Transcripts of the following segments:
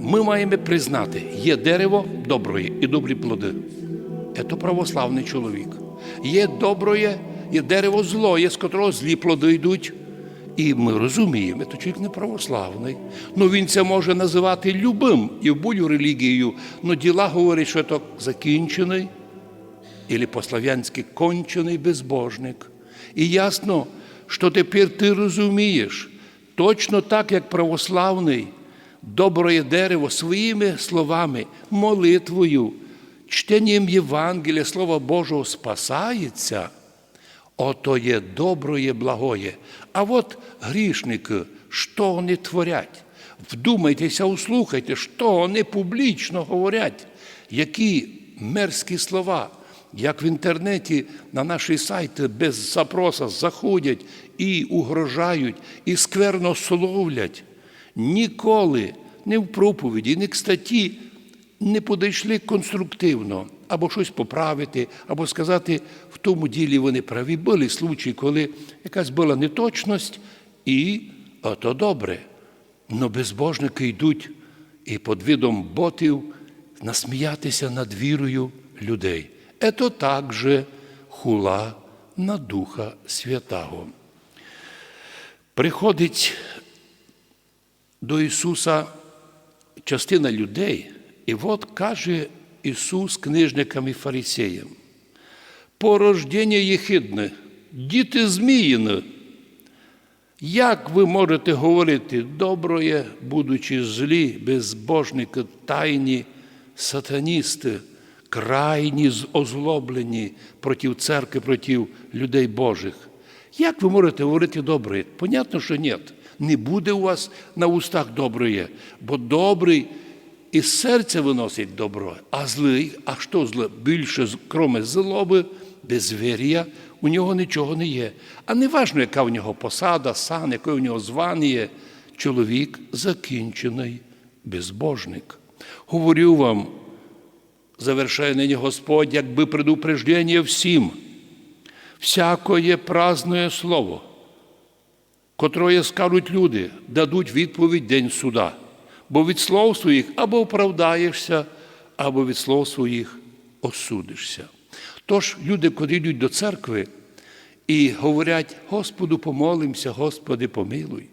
Ми маємо признати, є дерево доброє і добрі плоди. Це православний чоловік. Є доброє, є дерево злоє, з котрого злі плоди йдуть. І ми розуміємо, що чоловік не православний. Ну він це може називати любим і в будь релігією, але діла говорять, що це закінчений, або по-слав'янськи кончений безбожник. І ясно, що тепер ти розумієш, точно так, як православний, добре дерево своїми словами, молитвою, чтенням Євангелія, Слова Божого спасається, ото є доброє, благоє. А от грішники, що вони творять? Вдумайтеся, услухайте, що вони публічно говорять, які мерзкі слова, як в інтернеті на наші сайти без запроса заходять і угрожають, і скверно словлять. Ніколи не в проповіді, не к статті не подійшли конструктивно або щось поправити, або сказати, в тому ділі вони праві. Були случаї, коли якась була неточність, і ото добре. Но безбожники йдуть і під видом ботів насміятися над вірою людей. Ето також хула на Духа Святого. Приходить до Ісуса частина людей, і от каже Ісус книжникам і фарисеям, порождення єхидне, діти зміїни. Як ви можете говорити доброє, будучи злі, безбожники, тайні, сатаністи, крайні озлоблені проти церкви, проти людей Божих? Як ви можете говорити добре? Понятно, що ні. Не буде у вас на устах доброє, бо добрий із серця виносить добро, а злий, а що зле? Більше, кроме злоби, безвір'я, у нього нічого не є. А не важно, яка у нього посада, сан, яке у нього звання, чоловік закінчений безбожник. Говорю вам, завершає нині Господь, якби предупреждення всім, всякое праздне слово, котроє скажуть люди, дадуть відповідь день суда. Бо від слов своїх або оправдаєшся, або від слов своїх осудишся. Тож люди, коли йдуть до церкви і говорять, Господу помолимося, Господи, помилуй.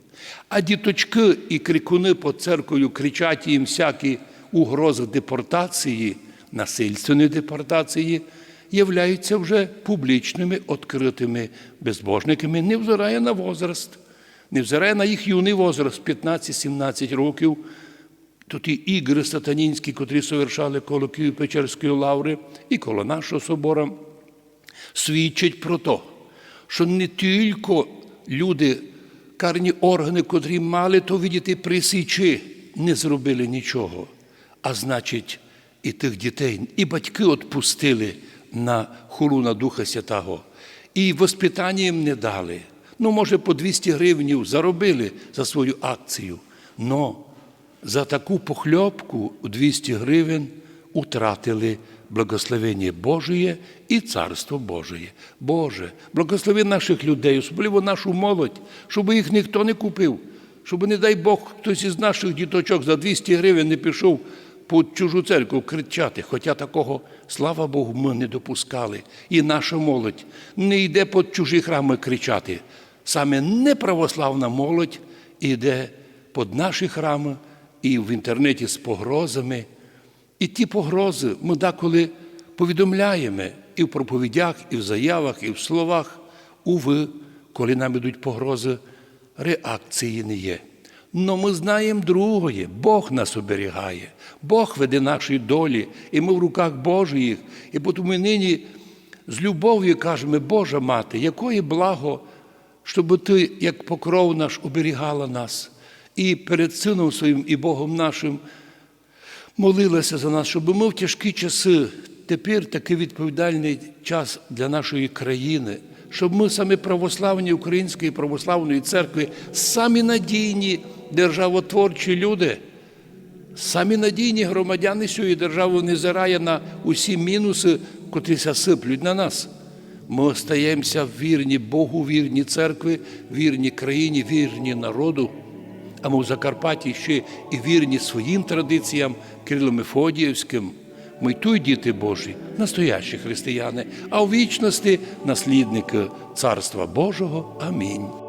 А діточки і крикуни по церквою кричать їм всякі угрози депортації, насильственної депортації, являються вже публічними, відкритими безбожниками, невзирає на возраст, невзирає на їх юний возраст 15-17 років. То ті ігри сатанінські, котрі совершали коло Києво-Печерської лаври і коло нашого собора, свідчать про те, що не тільки люди, карні органи, котрі мали то видіти присічі, не зробили нічого. А значить, і тих дітей, і батьки відпустили на хулу на Духа Святого, і воспитання їм не дали. Ну, може, по 200 гривнів заробили за свою акцію. Но за таку похльопку у 200 гривень утратили благословення Божє і Царство Божє. Боже, благослови наших людей, особливо нашу молодь, щоб їх ніхто не купив, щоб, не дай Бог, хтось із наших діточок за 200 гривень не пішов по чужу церкву кричати, хоча такого, слава Богу, ми не допускали. І наша молодь не йде по чужі храми кричати. Саме неправославна молодь йде під наші храми і в інтернеті з погрозами. І ті погрози ми деколи повідомляємо і в проповідях, і в заявах, і в словах. Уви, коли нам ідуть погрози, реакції не є. Но ми знаємо другое, Бог нас оберігає, Бог веде наші долі, і ми в руках Божих. І тому ми нині з любов'ю кажемо, Божа мати, якої благо, щоб ти, як покров наш, оберігала нас і перед Сином Своїм і Богом нашим молилася за нас, щоб ми в тяжкі часи, тепер такий відповідальний час для нашої країни, щоб ми самі православні Української православної церкви, самі надійні державотворчі люди, самі надійні громадяни цієї держави, невзирає на усі мінуси, котрі сиплють на нас. Ми остаємося вірні Богу, вірні церкви, вірні країні, вірні народу. а ми в Закарпатті ще і вірні своїм традиціям Кирило-Мефодіївським. Ми й тут діти Божі, настоящі християни, а у вічності наслідники Царства Божого. Амінь.